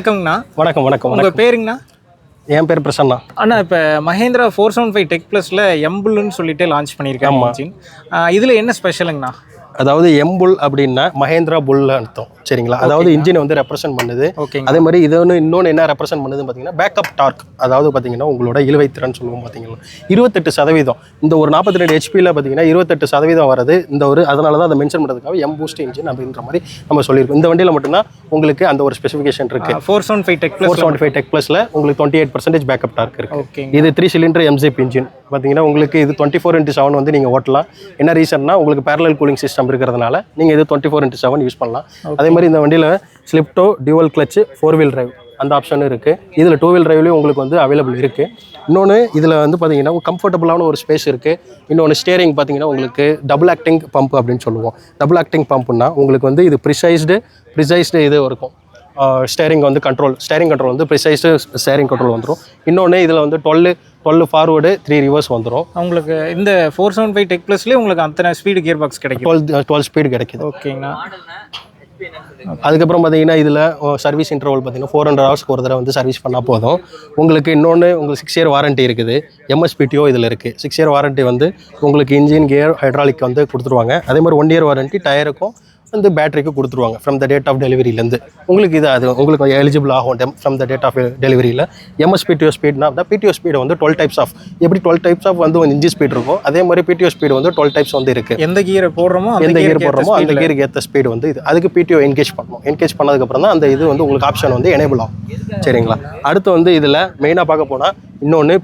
வணக்கம்ண்ணா வணக்கம் வணக்கம் உங்க வணக்கம். பேருங்கண்ணா? என் பேர் பிரசன்னா. அண்ணா இப்போ Mahindra four seven five tech ப்ளஸில் எம்புல்னு சொல்லிட்டு லான்ச். ஆ, இதுல என்ன ஸ்பெஷலுங்கண்ணா அதாவது எம்புல் அப்படின்னா மகேந்திரா புல் அர்த்தம். சரிங்களா? அதாவது இன்ஜினை வந்து ரெப்ரசென்ட் பண்ணுது. ஓகேங்க. அதே மாதிரி இது ஒன்று இன்னொன்று என்ன ரெப்ரசென்ட் பண்ணுதுன்னு பார்த்தீங்கன்னா பேக்கப் டார்க் அதாவது பார்த்தீங்கன்னா உங்களோட இழுவைத்திறன் சொல்லுவோம் பார்த்தீங்கன்னா இருபத்தெட்டு சதவீதம். இந்த ஒரு நாற்பத்தி ரெண்டு ஹெச்பியில் பார்த்தீங்கன்னா இருபத்தெட்டு சதவீதம் வருது இந்த ஒரு அதனால தான் அதை மென்ஷன் பண்ணுறதுக்காக எம் பூஸ்ட் இன்ஜின் அப்படின்ற மாதிரி நம்ம சொல்லியிருக்கோம். இந்த வண்டியில் மட்டும்தான் உங்களுக்கு அந்த ஒரு ஸ்பெசிஃபிகேஷன் இருக்கு. Four seven five tech four seventy five tech ப்ளஸில் உங்களுக்கு twenty eight percentage backup torque இருக்கு இது த்ரீ சிலிண்டர் எம்ஜிப் இன்ஜின் பார்த்தீங்கன்னா உங்களுக்கு இது டுவெண்ட்டி ஃபோர் இன்ட்டு செவன் வந்து நீங்கள் ஓட்டலாம். என்ன ரீசன்னா உங்களுக்கு பேரலல் கூலிங் சிஸ்டம் இருக்கிறதுனால நீங்கள் இது twenty four into seven use பண்ணலாம். அதே மாதிரி இந்த வண்டியில் ஸ்லிப்டோ dual clutch four wheel drive அந்த ஆப்ஷனும் இருக்குது இதில் டூ வீல் டிரைவ்லேயும் உங்களுக்கு வந்து அவைலபிள் இருக்குது இன்னொன்று இதில் வந்து பார்த்தீங்கன்னா கம்ஃபர்டபுளான ஒரு ஸ்பேஸ் இருக்குது இன்னொன்று ஸ்டேரிங் பார்த்தீங்கன்னா உங்களுக்கு டபுள் ஆக்டிங் பம்ப் அப்படின்னு சொல்லுவோம். டபுள் ஆக்டிங் பம்ப்னா உங்களுக்கு வந்து இது ப்ரிசைஸ்டு ப்ரிசைஸ்டு இது இருக்கும். ஸ்டேரிங் வந்து கண்ட்ரோல் ஸ்டேரிங் கண்ட்ரோல் வந்து ப்ரிசைஸ்டு ஸ்டேரிங் கண்ட்ரோல் வந்துடும் இன்னொன்று இதில் வந்து twelve twelve forward three reverse வந்துடும் உங்களுக்கு இந்த ஃபோர் செவன் ஃபைவ் டெக் ப்ளஸ்லேயே உங்களுக்கு அத்தனை ஸ்பீடு கியர் பாக்ஸ் கிடைக்கும். டுவெல் டுவெல் ஸ்பீடு கிடைக்குது. ஓகேங்கண்ணா அதுக்கப்புறம் பார்த்தீங்கன்னா இதில் சர்வீஸ் இன்டர்வல் பார்த்தீங்கன்னா ஃபோர் ஹண்ட்ரட் ஹவர்ஸ்க்கு ஒரு தடவை வந்து சர்வீஸ் பண்ணால் போதும். உங்களுக்கு இன்னொன்று உங்களுக்கு சிக்ஸ் இயர் வாரண்ட்டி இருக்குது. எம்எஸ்பிடிஓ இதில் இருக்குது சிக்ஸ் இயர் வாரண்ட்டி வந்து உங்களுக்கு இன்ஜின் கியர் ஹைட்ராலிக் வந்து கொடுத்துருவாங்க. அதே மாதிரி ஒன் இயர் வாரண்ட்டி டயருக்கும் வந்து பேட்டரிக்கு கொடுத்துருவாங்க ஃப்ரம் த டேட் ஆஃப் டெலிவரியிலேருந்து உங்களுக்கு இது அது உங்களுக்கு எலிஜிபிள் ஆகும் ஃப்ரம் த டேட் ஆஃப் டெலிவரியில் எம்எஸ்பிடிஓ ஸ்பீட்னா தான் பிடிஓ ஸ்பீடு வந்து டுவெல் டைப்ஸ் ஆஃப் எப்படி டுவெல் டைப்ஸ் ஆஃப் வந்து இன்ஜின் ஸ்பீட் இருக்கும் அதே மாதிரி பிடிஓ ஸ்பீடு வந்து டுவெல் டைப்ஸ் வந்து இருக்குது எந்த கியரை போடுறோமோ எந்த கியர் போடுறோமோ அந்த கியருக்கு ஏற்ற ஸ்பீடு வந்து இது. அதுக்கு பிடிஓ என்கேஜ் பண்ணணும். என்கேஜ் பண்ணதுக்கப்புறம் தான் அந்த இது வந்து உங்களுக்கு ஆப்ஷன் வந்து எனேபிள் ஆகும். சரிங்களா? அடுத்து வந்து இதில் மெயினாக பார்க்க போனால் இன்னொன்று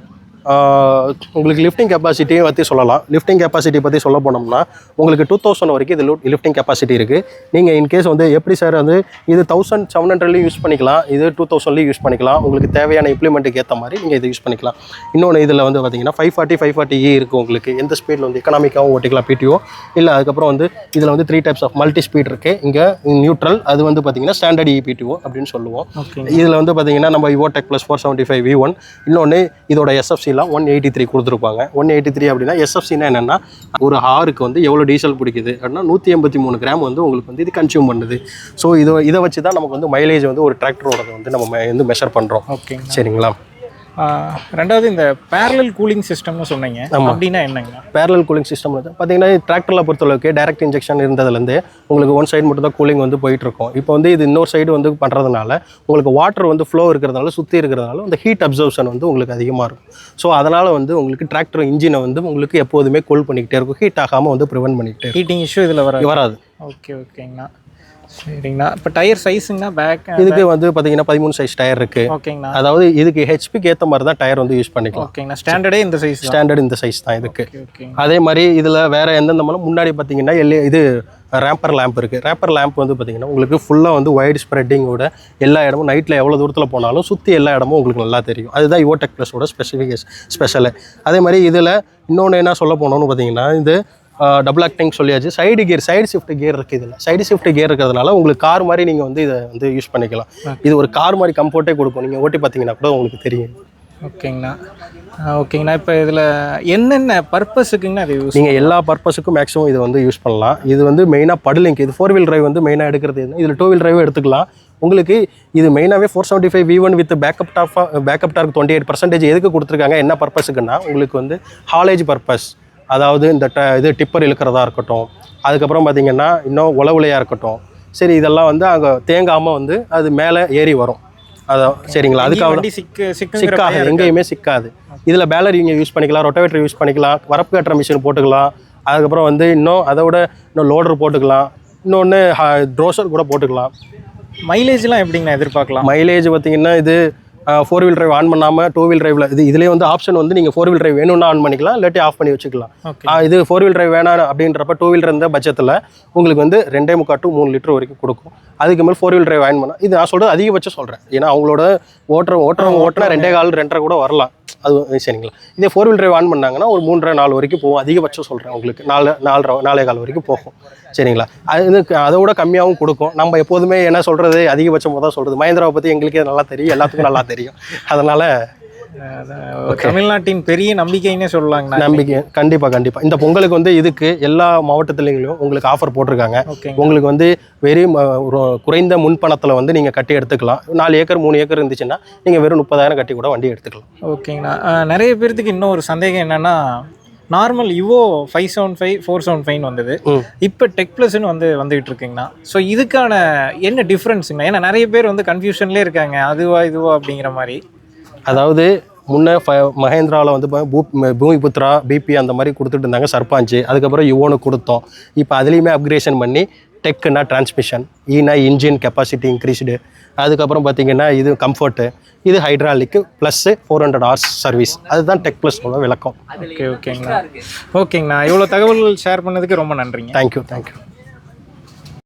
உங்களுக்கு லிஃப்டிங் கெப்பாசிட்டியை பற்றி சொல்லலாம். லிஃப்டிங் கெப்பாசிட்டி பற்றி சொல்ல போனோம்னா உங்களுக்கு டூ தௌசண்ட் வரைக்கும் இது லிஃப்டிங் கெப்பாசிட்டி இருக்குது நீங்கள் இன்கேஸ் வந்து எப்படி சார் வந்து இது தௌசண்ட் செவன் ஹண்ட்ரட்லையும் யூஸ் பண்ணிக்கலாம் இது டூ தௌசண்ட்லையும் யூஸ் பண்ணிக்கலாம் உங்களுக்கு தேவையான இம்ப்ளிமெண்ட்டுக்கு ஏற்ற மாதிரி நீங்கள் இதை யூஸ் பண்ணிக்கலாம். இன்னொன்று இதில் வந்து பார்த்தீங்கன்னா five forty five forty E இருக்குது உங்களுக்கு. எந்த ஸ்பீடில் வந்து எக்கனாமிக்காகவும் ஓட்டிக்கலாம் பிடிஓ இல்லை அதுக்கப்புறம் வந்து இதில் வந்து three types of multi speed இருக்குது இங்கே நியூட்ரல் அது வந்து பார்த்தீங்கன்னா ஸ்டாண்டர்ட் இபிடிஓ அப்படின்னு சொல்லுவோம். இதில் வந்து பார்த்தீங்கன்னா நம்ம Yuvo tech plus four seventy five V one இன்னொன்று இதோட எஸ்எஃப்சிலாம் ஒன் எயிட்டி த்ரீ கொடுத்துருப்பாங்க ஒன் எயிட்டி த்ரீ அப்படின்னா எஸ்எஃப்சினா என்னென்னா ஒரு ஹாருக்கு வந்து எவ்வளோ டீசல் பிடிக்குது? அப்படின்னா நூற்றி எண்பத்தி மூணு கிராம் வந்து உங்களுக்கு வந்து இது கன்சியூம் பண்ணுது. ஸோ இதை இதை வச்சு தான் நமக்கு வந்து மைலேஜ் வந்து ஒரு டிராக்டரோட வந்து நம்ம வந்து மெஷர் பண்ணுறோம் ஓகேங்க. சரிங்களா? ரெண்டாவது இந்த பேரலல் கூலிங் சிஸ்டம்னு சொன்னீங்க. அப்படின்னா என்னங்கண்ணா பேரலல் கூலிங் சிஸ்டம் பார்த்தீங்கன்னா டிராக்டரில் பொறுத்தளவுக்கு டைரக்ட் இன்ஜெக்ஷன் இருந்ததுலேருந்து உங்களுக்கு ஒன் சைடு மட்டும் தான் கூலிங் வந்து போயிட்டு இருக்கும் இப்போ வந்து இது இன்னொரு சைடு வந்து பண்ணுறதுனால உங்களுக்கு வாட்டர் வந்து ஃப்ளோ இருக்கிறதுனால சுற்றி இருக்கிறதுனால அந்த ஹீட் அப்சர்வ்ஷன் வந்து உங்களுக்கு அதிகமாக இருக்கும். ஸோ அதனால் வந்து உங்களுக்கு டிராக்டர் இன்ஜினை வந்து உங்களுக்கு எப்போதுமே கூல் பண்ணிக்கிட்டே இருக்கும். ஹீட் ஆகாமல் வந்து ப்ரிவென்ட் பண்ணிக்கிட்டே ஹீட்டிங் இஷ்யூ இதில் வர இருக்கும் வராது. ஓகே ஓகேங்கண்ணா சரிங்கண்ணா. இப்போ டயர் சைஸுங்கண்ணா பேக் இதுக்கு வந்து பார்த்தீங்கன்னா பதிமூணு சைஸ் டயர் இருக்குது ஓகேங்கண்ணா. அதாவது இதுக்கு ஹெச்பிக்கு ஏற்ற மாதிரி தான் டயர் வந்து யூஸ் பண்ணிக்கலாம். ஓகேங்கண்ணா. ஸ்டாண்டர்டே இந்த சைஸ் ஸ்டாண்டர்ட் இந்த சைஸ் தான் இதுக்கு. அதே மாதிரி இதில் வேற எந்தெந்த மூலம் முன்னாடி பார்த்தீங்கன்னா எல்ஏ இது ரேப்பர் லேம்ப் இருக்குது ரேப்பர் லேம்ப் வந்து பார்த்தீங்கன்னா உங்களுக்கு ஃபுல்லாக வந்து வைட் ஸ்ப்ரெட்டிங்கோட எல்லா இடமும் நைட்டில் எவ்வளோ தூரத்தில் போனாலும் சுற்றி எல்லா இடமும் உங்களுக்கு நல்லா தெரியும். அதுதான் யுவோடெக் ப்ளஸோட ஸ்பெசிஃபிகேஷன் ஸ்பெஷலு அதே மாதிரி இதில் இன்னொன்று என்ன சொல்ல போனோம்னு பார்த்தீங்கன்னா இது டபுள் ஆக்டிங் சொல்லியாச்சு. Side gear side shift gear இருக்குது இதில். சைடு ஷிஃப்ட் கியர் இருக்கிறதுனால உங்களுக்கு கார் மாதிரி நீங்கள் வந்து இதை வந்து யூஸ் பண்ணிக்கலாம். இது ஒரு கார் மாதிரி கம்ஃபர்ட்டே கொடுக்கும். நீங்கள் ஓட்டி பார்த்தீங்கன்னா கூட உங்களுக்கு தெரியும். ஓகேங்கண்ணா. ஓகேங்கண்ணா. இப்போ இதில் என்னென்ன பர்பஸுக்குங்கண்ணா இது யூஸ் நீங்கள் எல்லா பர்பஸுக்கும் மேக்ஸிமம் இது வந்து யூஸ் பண்ணலாம். இது வந்து மெயினாக படுலிங்க் இது ஃபோர் வீல் டிரைவ் வந்து மெயினாக எடுக்கிறது இதில் டூ வீல் டிரைவ் எடுத்துக்கலாம். உங்களுக்கு இது மெயினாகவே four seventy five V one with backup top backup torque twenty eight percentage எதுக்கு கொடுத்துருக்காங்க? என்ன பர்பஸுக்குன்னா உங்களுக்கு வந்து ஹாலேஜ் பர்பஸ் அதாவது இந்த ட இது டிப்பர் இழுக்கிறதா இருக்கட்டும் அதுக்கப்புறம் பார்த்தீங்கன்னா இன்னும் உளவுலையாக இருக்கட்டும் சரி இதெல்லாம் வந்து அங்கே தேங்காமல் வந்து அது மேலே ஏறி வரும். அதான் சரிங்களா? அதுக்காக சிக்காது எங்கேயுமே சிக்காது. இதில் பேலர் நீங்கள் யூஸ் பண்ணிக்கலாம் ரொட்டவேட்டர் யூஸ் பண்ணிக்கலாம் வரப்பு கட்டுற மிஷின் போட்டுக்கலாம் அதுக்கப்புறம் வந்து இன்னும் அதை விட இன்னும் லோடர் போட்டுக்கலாம் இன்னொன்று ட்ரோசர் கூட போட்டுக்கலாம். மைலேஜ்லாம் எப்படிங்கண்ணா எதிர்பார்க்கலாம்? மைலேஜ் பார்த்தீங்கன்னா இது ஃபோர் வீல் டிரைவ் ஆன் பண்ணாமல் டூ வீல் டிரைவில் இது இதுலேயே வந்து ஆப்ஷன் வந்து நீங்கள் ஃபோர் வீல் டிரைவ் வேணும்னா ஆன் பண்ணிக்கலாம் இல்லாட்டி ஆஃப் பண்ணி வச்சுக்கலாம். இது ஃபோர் வீல் டிரைவ் வேணாம் அப்படின்றப்ப டூ வீலர் இருந்த பட்சத்தில் உங்களுக்கு வந்து ரெண்டே முக்கால் டு மூணு லிட்டர் வரைக்கும் கொடுக்கும். அதுக்கு மேல் ஃபோர் வீல் டிரைவ் ஆன் பண்ணால் இது நான் சொல்கிறது அதிகபட்சம் சொல்கிறேன் ஏன்னா அவங்களோட ஓட்டுற ஓட்டுறவங்க ஓட்டினா ரெண்டே கால் ரெண்டரை கூட வரலாம். அது சரிங்களா. இதே ஃபோர் வீல் டிரைவ் ஆன் பண்ணாங்கன்னா ஒரு மூன்றரை நாலு வரைக்கும் போகும். அதிகபட்சம் சொல்கிறேன் உங்களுக்கு. நாலு நாலரை நாலே கால் வரைக்கும் போகும். சரிங்களா. அது அதை விட கம்மியாகவும் கொடுக்கும். நம்ம எப்போதுமே என்ன சொல்கிறது அதிகபட்சமாக தான் சொல்கிறது மஹேந்திராவை பற்றி எங்களுக்கே நல்லா தெரியும். எல்லாத்துக்கும் நல்லா தெரியும். அதனால் தமிழ்நாட்டின் பெரிய நம்பிக்கைன்னே சொல்லலாங்கண்ணா நம்பிக்கை. கண்டிப்பாக கண்டிப்பாக இந்த பொங்கலுக்கு வந்து இதுக்கு எல்லா மாவட்டத்துலையும் உங்களுக்கு ஆஃபர் போட்டிருக்காங்க. உங்களுக்கு வந்து வெறும் ஒரு குறைந்த முன்பணத்தில் வந்து நீங்கள் கட்டி எடுத்துக்கலாம். நாலு ஏக்கர் மூணு ஏக்கர் இருந்துச்சுன்னா நீங்கள் வெறும் முப்பதாயிரம் கட்டி கூட வண்டி எடுத்துக்கலாம். ஓகேங்கண்ணா நிறைய பேர்த்துக்கு இன்னும் ஒரு சந்தேகம் என்னன்னா normal Yuvo five seven five four seven five வந்தது. இப்போ டெக் ப்ளஸ்னு வந்து வந்துகிட்டு இருக்குங்கண்ணா. ஸோ இதுக்கான என்ன டிஃப்ரென்ஸுங்கண்ணா ஏன்னா நிறைய பேர் வந்து கன்ஃபியூஷன்லேயே இருக்காங்க. அதுவா இதுவா அப்படிங்கிற மாதிரி. அதாவது முன்ன ஃப- மஹேந்திராவில் வந்து பா- பூ பூமிபுத்ரா பிபி அந்த மாதிரி கொடுத்துட்டு இருந்தாங்க சர்பாஞ்சு. அதுக்கப்புறம் யுவோனு கொடுத்தோம். இப்போ அதுலேயுமே அப்கிரேஷன் பண்ணி டெக்குனா டிரான்ஸ்மிஷன் ஈனா இன்ஜின் கெப்பாசிட்டி இன்க்ரீஸ்டு அதுக்கப்புறம் பார்த்தீங்கன்னா இது கம்ஃபர்ட்டு இது hydraulic plus four hundred hours service அதுதான் டெக் ப்ளஸோட விளக்கம். ஓகே ஓகேங்கண்ணா ஓகேங்கண்ணா இவ்வளோ தகவல்கள் ஷேர் பண்ணதுக்கு ரொம்ப நன்றிங்க. Thank you thank you